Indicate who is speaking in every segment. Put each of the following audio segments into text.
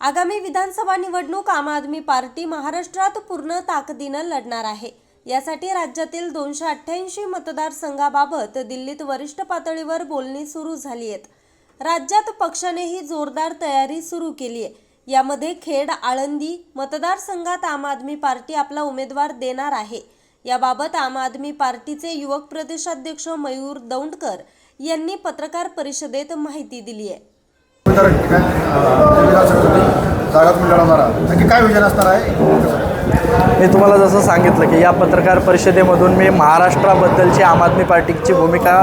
Speaker 1: आगामी विधानसभा निवडणूक आम आदमी पार्टी महाराष्ट्रात पूर्ण ताकदीनं लढणार आहे. यासाठी राज्यातील दोनशे अठ्ठ्याऐंशी मतदारसंघाबाबत दिल्लीत वरिष्ठ पातळीवर बोलणी सुरू झाली आहेत. राज्यात पक्षानेही जोरदार तयारी सुरू केली आहे. यामध्ये खेड आळंदी मतदारसंघात आम आदमी पार्टी आपला उमेदवार देणार आहे. याबाबत आम आदमी पार्टीचे युवक प्रदेशाध्यक्ष मयूर दौंडकर यांनी पत्रकार परिषदेत माहिती दिली आहे.
Speaker 2: उमेदवार ठिकाण विधानसभेसाठी जागा तुम्ही लढवणार आहात. नक्की काय विजन असणार आहे?
Speaker 3: मी तुम्हाला जसं सांगितलं की या पत्रकार परिषदेमधून मी महाराष्ट्राबद्दलची आम आदमी पार्टीची भूमिका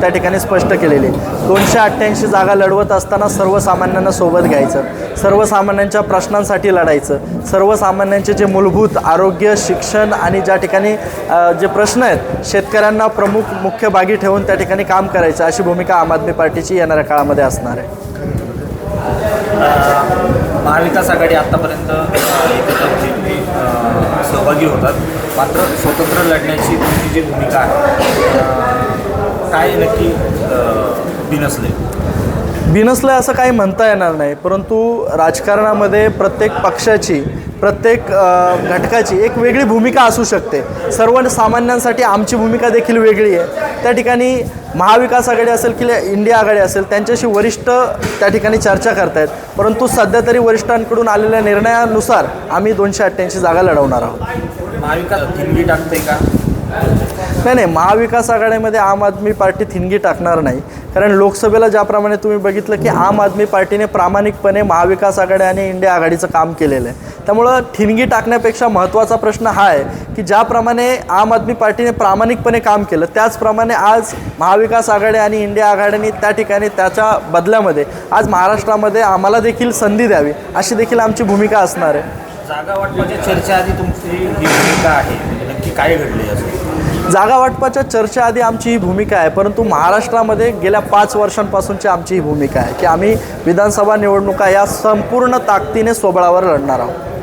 Speaker 3: त्या ठिकाणी स्पष्ट केलेली आहे. दोनशे अठ्ठ्याऐंशी जागा लढवत असताना सर्वसामान्यांना सोबत घ्यायचं सर्वसामान्यांच्या प्रश्नांसाठी लढायचं सर्वसामान्यांचे जे मूलभूत आरोग्य शिक्षण आणि ज्या ठिकाणी जे प्रश्न आहेत शेतकऱ्यांना प्रमुख मुख्य भागी ठेवून त्या ठिकाणी काम करायचं अशी भूमिका आम आदमी पार्टीची येणाऱ्या काळामध्ये असणार आहे.
Speaker 4: महाविकास आघाडी आत्तापर्यंत एकत्र म्हणजे, सहभागी होतात. मात्र स्वतंत्र लढण्याची तुमची जी भूमिका आहे काय नक्की बिनसले?
Speaker 3: बिनसलं असं काही म्हणता येणार नाही परंतु राजकारणामध्ये प्रत्येक पक्षाची प्रत्येक घटकाची एक वेगळी भूमिका असू शकते. सर्वसामान्यांसाठी आमची भूमिका देखील वेगळी आहे. त्या ठिकाणी महाविकास आघाडी असेल किंवा इंडिया आघाडी असेल त्यांच्याशी वरिष्ठ त्या ठिकाणी चर्चा करतायत. परंतु सध्या तरी वरिष्ठांकडून आलेल्या निर्णयानुसार आम्ही दोनशे अठ्ठ्याऐंशी जागा लढवणार आहोत.
Speaker 4: महाविकास थिंगी टाकते का?
Speaker 3: नाही नाही महाविकास आघाडीमध्ये आम आदमी पार्टी थिणगी टाकणार नाही. कारण लोकसभेला ज्याप्रमाणे तुम्ही बघितलं की आम आदमी पार्टीने प्रामाणिकपणे महाविकास आघाडी आणि इंडिया आघाडीचं काम केलेलं आहे. त्यामुळं ठिणगी टाकण्यापेक्षा महत्त्वाचा प्रश्न हा आहे की ज्याप्रमाणे आम आदमी पार्टीने प्रामाणिकपणे काम केलं त्याचप्रमाणे आज महाविकास आघाडी आणि इंडिया आघाडीने त्या ठिकाणी त्याच्या बदल्यामध्ये आज महाराष्ट्रामध्ये आम्हाला देखील संधी द्यावी अशी देखील आमची भूमिका असणार आहे.
Speaker 4: जागा वाटपाच्या चर्चेआधी तुमची ही भूमिका आहे नक्की काय घडले असं
Speaker 3: जागा वाटपाच्या चर्चेआधी आमची ही भूमिका आहे परंतु महाराष्ट्रामध्ये गेल्या पाच वर्षांपासूनची आमची ही भूमिका आहे की आम्ही विधानसभा निवडणुका या संपूर्ण ताकदीने सोबळावर लढणार आहोत.